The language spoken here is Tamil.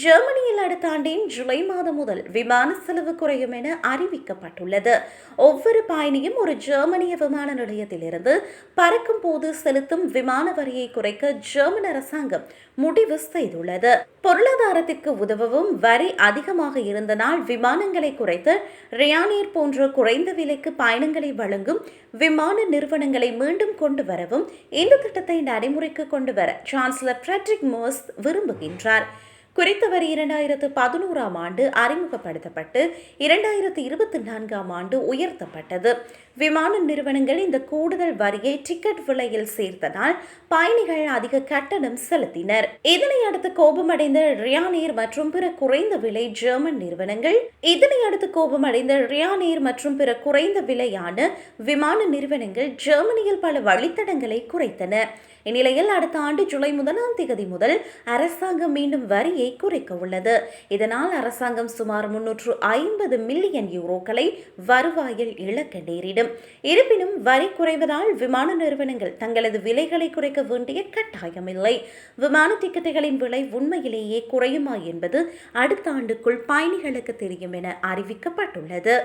ஜெர்மனியில் அடுத்த ஆண்டின் ஜூலை மாதம் முதல் விமான செலவு குறையும் என அறிவிக்கப்பட்டுள்ளது. ஒவ்வொரு பயணியும் ஒரு ஜெர்மனிய விமான நிலையத்திலிருந்து பறக்கும் போது செலுத்தும் விமான வரியை குறைக்க ஜெர்மன் அரசாங்கம் முடிவு செய்துள்ளது. பொருளாதாரத்திற்கு உதவவும் வரி அதிகமாக இருந்தனால் விமானங்களை குறைத்து ரியானேர் போன்ற குறைந்த விலைக்கு பயணங்களை வழங்கும் விமான நிறுவனங்களை மீண்டும் கொண்டு வரவும் இந்த திட்டத்தை நடைமுறைக்கு கொண்டு வர சான்சலர் பிரெட்ரிக் மோஸ் விரும்புகின்றார். குறித்த வரி இரண்டாயிரத்து பதினோராம் ஆண்டு அறிமுகப்படுத்தப்பட்டு இரண்டாயிரத்து இருபத்தி நான்காம் ஆண்டு உயர்த்தப்பட்டது. விமான நிறுவனங்கள் இந்த கூடுதல் வரியை டிக்கெட் விலையில் சேர்த்ததால் பயணிகள் அதிக கட்டணம் செலுத்தினர். இதனை அடுத்து கோபமடைந்த ரியானேர் மற்றும் பிற குறைந்த விலை ஜெர்மன் நிறுவனங்கள் இதனை அடுத்து கோபமடைந்த ரியானேர் மற்றும் பிற குறைந்த விலையான விமான நிறுவனங்கள் ஜெர்மனியில் பல வழித்தடங்களை குறைத்தன. இந்நிலையில் அடுத்த ஆண்டு ஜூலை முதலாம் தேதி முதல் அரசாங்கம் மீண்டும் வரியை குறைக்க உள்ளது. இதனால் அரசாங்கம் சுமார் முன்னூற்று ஐம்பது மில்லியன் யூரோக்களை வருவாயில் இழக்க நேரிடும். இருப்பினும் வரி குறைவதால் விமான நிறுவனங்கள் தங்களது விலைகளை குறைக்க வேண்டிய கட்டாயமில்லை விமான டிக்கெட்டுகளின் விலை உண்மையிலேயே குறையுமா என்பது அடுத்த ஆண்டுக்குள் பயணிகளுக்கு தெரியும் என அறிவிக்கப்பட்டுள்ளது.